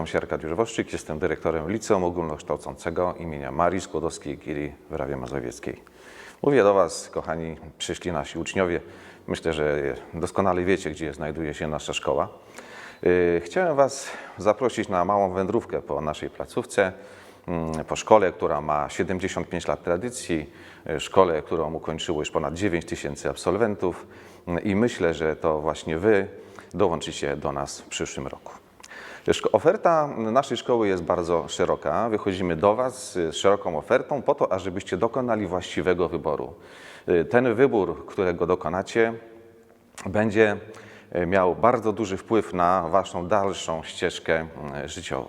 Nazywam się Arkadiusz Woszczyk, jestem dyrektorem Liceum Ogólnokształcącego imienia Marii Skłodowskiej-Curie w Rawie Mazowieckiej. Mówię do Was, kochani, przyszli nasi uczniowie. Myślę, że doskonale wiecie, gdzie znajduje się nasza szkoła. Yy, Chciałem Was zaprosić na małą wędrówkę po naszej placówce, mm, po szkole, która ma 75 lat tradycji, yy, szkole, którą ukończyło już ponad 9 tysięcy absolwentów yy, i myślę, że to właśnie Wy dołączycie do nas w przyszłym roku. Oferta naszej szkoły jest bardzo szeroka. Wychodzimy do Was z szeroką ofertą po to, ażebyście dokonali właściwego wyboru. Y, Ten wybór, którego dokonacie, będzie e, miał bardzo duży wpływ na Waszą dalszą ścieżkę mm, życiową.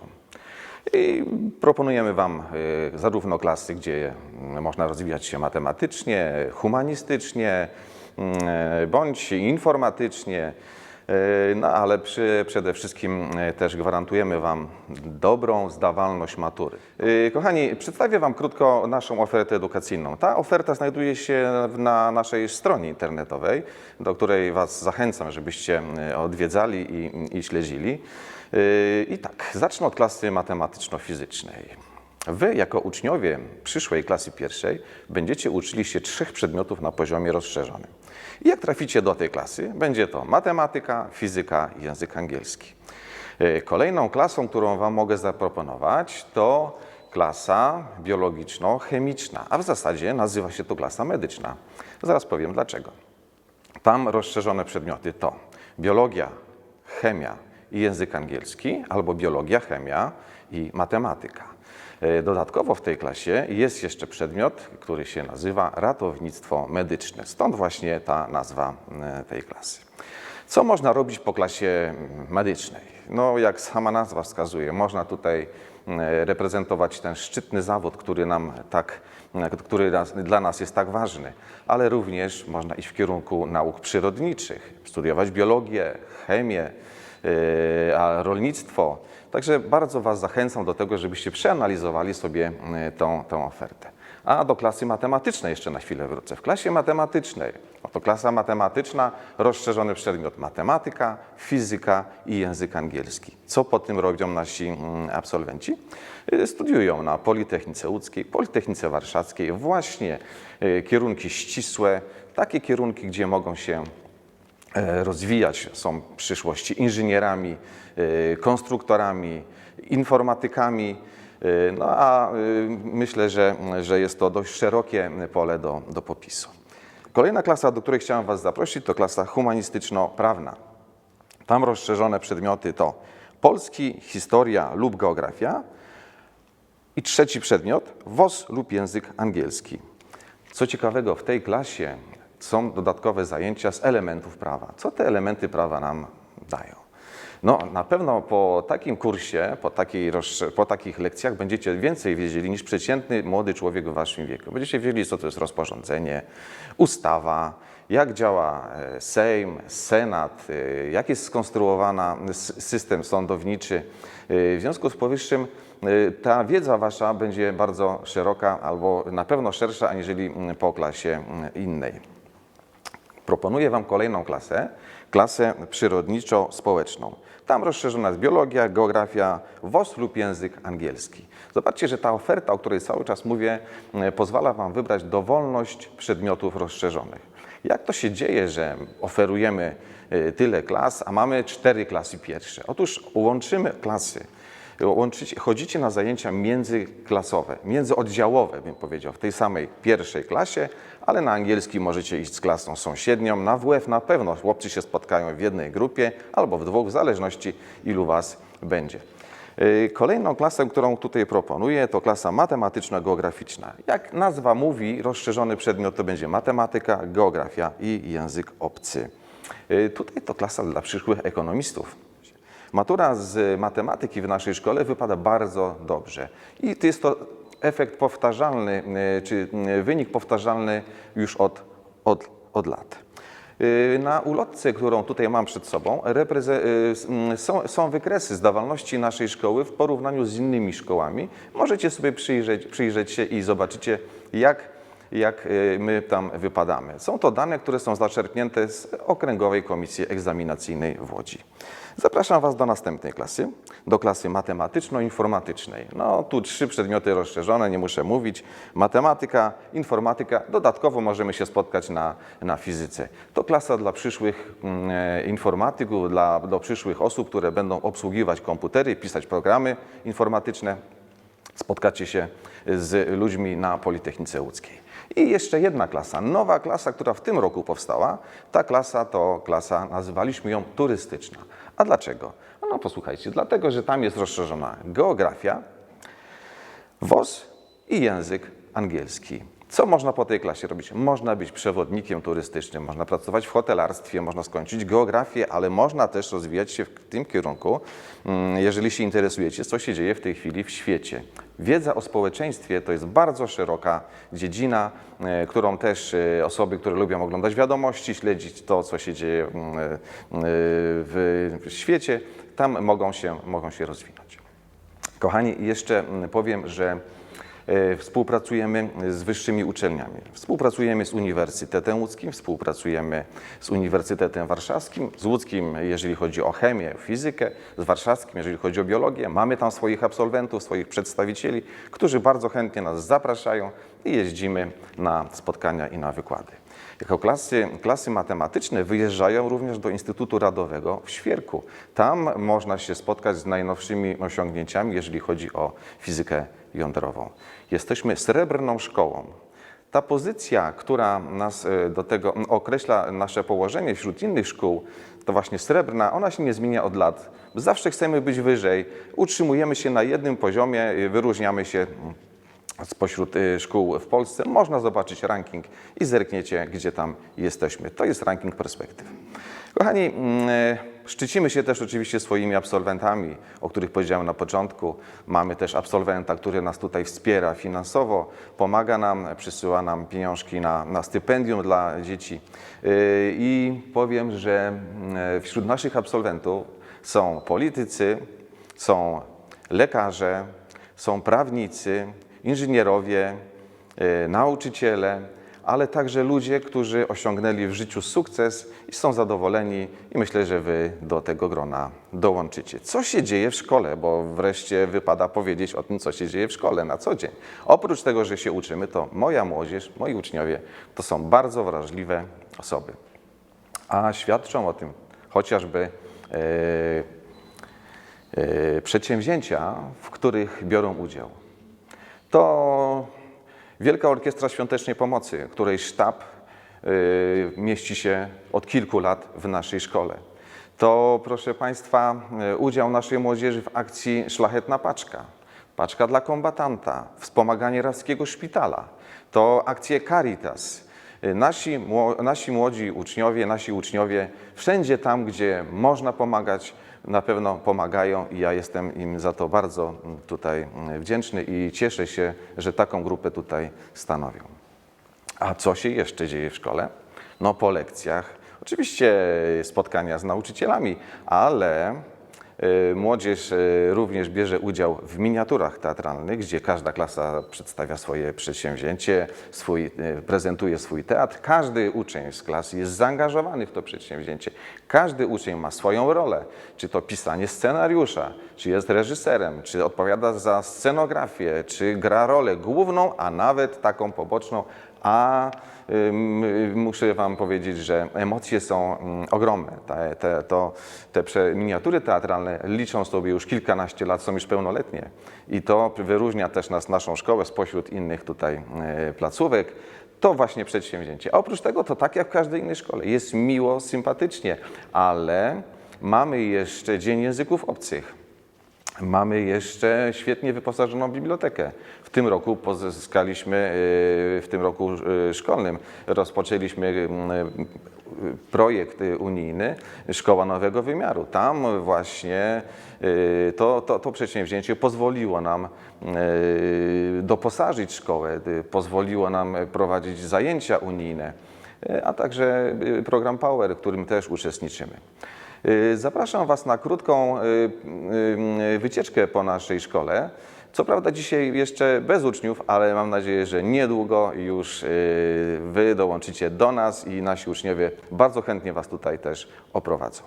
I proponujemy Wam y, zarówno klasy, gdzie można rozwijać się matematycznie, humanistycznie, bądź informatycznie, y, no ale przy, przede wszystkim y, też gwarantujemy Wam dobrą zdawalność matury. Y, Kochani, przedstawię Wam krótko naszą ofertę edukacyjną. Ta oferta znajduje się na naszej stronie internetowej, do której Was zachęcam, żebyście odwiedzali i, i śledzili. I tak, zacznę od klasy matematyczno-fizycznej. Wy, jako uczniowie przyszłej klasy pierwszej, będziecie uczyli się trzech przedmiotów na poziomie rozszerzonym. I jak traficie do tej klasy, będzie to matematyka, fizyka i język angielski. Yy, Kolejną klasą, którą Wam mogę zaproponować, to klasa biologiczno-chemiczna, a w zasadzie nazywa się to klasa medyczna. Zaraz powiem dlaczego. Tam rozszerzone przedmioty to biologia, chemia i język angielski, albo biologia, chemia i matematyka. E, Dodatkowo w tej klasie jest jeszcze przedmiot, który się nazywa ratownictwo medyczne. Stąd właśnie ta nazwa e, tej klasy. Co można robić po klasie medycznej? No, jak sama nazwa wskazuje, można tutaj mm, reprezentować ten szczytny zawód, który nam tak, który dla nas jest tak ważny, ale również można iść w kierunku nauk przyrodniczych, studiować biologię, chemię, a rolnictwo. Także bardzo Was zachęcam do tego, żebyście przeanalizowali sobie yy, tą, tą ofertę. A do klasy matematycznej jeszcze na chwilę wrócę. W klasie matematycznej, oto klasa matematyczna, rozszerzony przedmiot matematyka, fizyka i język angielski. Co po tym robią nasi mm, absolwenci? Y, Studiują na Politechnice Łódzkiej, Politechnice Warszawskiej właśnie kierunki ścisłe, takie kierunki, gdzie mogą się e, rozwijać, są w przyszłości inżynierami, e, konstruktorami, informatykami. e, No a e, myślę, że, że jest to dość szerokie pole do, do popisu. Kolejna klasa, do której chciałem Was zaprosić, to klasa humanistyczno-prawna. Tam rozszerzone przedmioty to polski, historia lub geografia i trzeci przedmiot WOS lub język angielski. Co ciekawego, w tej klasie są dodatkowe zajęcia z elementów prawa. Co te elementy prawa nam dają? No, na pewno po takim kursie, po, takiej, po takich lekcjach będziecie więcej wiedzieli niż przeciętny młody człowiek w waszym wieku. Będziecie wiedzieli, co to jest rozporządzenie, ustawa, jak działa e, Sejm, Senat, e, jak jest skonstruowana s- system sądowniczy. E, W związku z powyższym ta wiedza wasza będzie bardzo szeroka albo na pewno szersza aniżeli po klasie innej. Proponuję Wam kolejną klasę, klasę przyrodniczo-społeczną. Tam rozszerzona jest biologia, geografia, WOS lub język angielski. Zobaczcie, że ta oferta, o której cały czas mówię, e, pozwala Wam wybrać dowolność przedmiotów rozszerzonych. Jak to się dzieje, że oferujemy e, tyle klas, a mamy cztery klasy pierwsze? Otóż łączymy klasy łączycie, chodzicie na zajęcia międzyklasowe, międzyoddziałowe, bym powiedział, w tej samej pierwszej klasie, ale na angielski możecie iść z klasą sąsiednią. Na WF na pewno chłopcy się spotkają w jednej grupie albo w dwóch, w zależności ilu was będzie. Yy, Kolejną klasę, którą tutaj proponuję, to klasa matematyczno-geograficzna. Jak nazwa mówi, rozszerzony przedmiot to będzie matematyka, geografia i język obcy. Yy, Tutaj to klasa dla przyszłych ekonomistów. Matura z matematyki w naszej szkole wypada bardzo dobrze. I jest to efekt powtarzalny, y, czy y, wynik powtarzalny już od, od, od lat. Y, Na ulotce, którą tutaj mam przed sobą, są, są wykresy zdawalności naszej szkoły w porównaniu z innymi szkołami. Możecie sobie przyjrzeć, przyjrzeć się i zobaczycie, jak jak y, my tam wypadamy. Są to dane, które są zaczerpnięte z Okręgowej Komisji Egzaminacyjnej w Łodzi. Zapraszam Was do następnej klasy, do klasy matematyczno-informatycznej. No tu trzy przedmioty rozszerzone, nie muszę mówić. Matematyka, informatyka, dodatkowo możemy się spotkać na, na fizyce. To klasa dla przyszłych mm, e, informatyków, dla, do przyszłych osób, które będą obsługiwać komputery, pisać programy informatyczne spotkacie się z ludźmi na Politechnice Łódzkiej. I jeszcze jedna klasa, nowa klasa, która w tym roku powstała. Ta klasa to klasa, nazywaliśmy ją turystyczna. A dlaczego? No posłuchajcie, dlatego, że tam jest rozszerzona geografia, WOS i język angielski. Co można po tej klasie robić? Można być przewodnikiem turystycznym, można pracować w hotelarstwie, można skończyć geografię, ale można też rozwijać się w tym kierunku, mm, jeżeli się interesujecie, co się dzieje w tej chwili w świecie. Wiedza o społeczeństwie to jest bardzo szeroka dziedzina, e, którą też e, osoby, które lubią oglądać wiadomości, śledzić to, co się dzieje mm, e, w świecie, tam mogą się, mogą się rozwinąć. Kochani, jeszcze mm, powiem, że współpracujemy z wyższymi uczelniami. Współpracujemy z Uniwersytetem Łódzkim, współpracujemy z Uniwersytetem Warszawskim, z Łódzkim, jeżeli chodzi o chemię, fizykę, z Warszawskim, jeżeli chodzi o biologię. Mamy tam swoich absolwentów, swoich przedstawicieli, którzy bardzo chętnie nas zapraszają i jeździmy na spotkania i na wykłady. Jako klasy, klasy matematyczne wyjeżdżają również do Instytutu Radowego w Świerku. Tam można się spotkać z najnowszymi osiągnięciami, jeżeli chodzi o fizykę jądrową. Jesteśmy srebrną szkołą. Ta pozycja, która nas e, do tego określa nasze położenie wśród innych szkół, to właśnie srebrna, ona się nie zmienia od lat. Zawsze chcemy być wyżej, utrzymujemy się na jednym poziomie, e, wyróżniamy się mm, spośród y, szkół w Polsce, można zobaczyć ranking i zerkniecie, gdzie tam jesteśmy. To jest ranking perspektyw. Kochani, mm, y, szczycimy się też oczywiście swoimi absolwentami, o których powiedziałem na początku. Mamy też absolwenta, który nas tutaj wspiera finansowo, pomaga nam, przysyła nam pieniążki na, na stypendium dla dzieci. Y, I powiem, że mm, wśród naszych absolwentów są politycy, są lekarze, są prawnicy, inżynierowie, e, nauczyciele, ale także ludzie, którzy osiągnęli w życiu sukces i są zadowoleni i myślę, że Wy do tego grona dołączycie. Co się dzieje w szkole, bo wreszcie wypada powiedzieć o tym, co się dzieje w szkole na co dzień. Oprócz tego, że się uczymy, to moja młodzież, moi uczniowie to są bardzo wrażliwe osoby. A świadczą o tym chociażby e, e, przedsięwzięcia, w których biorą udział. To Wielka Orkiestra Świątecznej Pomocy, której sztab y, mieści się od kilku lat w naszej szkole. To, proszę Państwa, y, udział naszej młodzieży w akcji Szlachetna Paczka, Paczka dla kombatanta, wspomaganie Rawskiego Szpitala. To akcje Caritas. Y, Nasi, nasi młodzi uczniowie, nasi uczniowie wszędzie tam, gdzie można pomagać, na pewno pomagają i ja jestem im za to bardzo mm, tutaj mm, wdzięczny i cieszę się, że taką grupę tutaj stanowią. A co się jeszcze dzieje w szkole? No po lekcjach, oczywiście spotkania z nauczycielami, ale młodzież y, również bierze udział w miniaturach teatralnych, gdzie każda klasa przedstawia swoje przedsięwzięcie, swój, y, prezentuje swój teatr. Każdy uczeń z klasy jest zaangażowany w to przedsięwzięcie. Każdy uczeń ma swoją rolę, czy to pisanie scenariusza, czy jest reżyserem, czy odpowiada za scenografię, czy gra rolę główną, a nawet taką poboczną, a muszę Wam powiedzieć, że emocje są mm, ogromne. Te, te, to, te miniatury teatralne liczą sobie już kilkanaście lat, są już pełnoletnie i to wyróżnia też nas, naszą szkołę spośród innych tutaj e, placówek. To właśnie przedsięwzięcie. A oprócz tego to tak jak w każdej innej szkole. Jest miło, sympatycznie, ale mamy jeszcze Dzień Języków Obcych. Mamy jeszcze świetnie wyposażoną bibliotekę. W tym roku pozyskaliśmy, e, w tym roku e, szkolnym rozpoczęliśmy e, projekt unijny Szkoła Nowego Wymiaru. Tam właśnie to, to, to przedsięwzięcie pozwoliło nam doposażyć szkołę, pozwoliło nam prowadzić zajęcia unijne, a także program Power, w którym też uczestniczymy. Y, Zapraszam Was na krótką y, y, wycieczkę po naszej szkole. Co prawda dzisiaj jeszcze bez uczniów, ale mam nadzieję, że niedługo już Wy dołączycie do nas i nasi uczniowie bardzo chętnie Was tutaj też oprowadzą.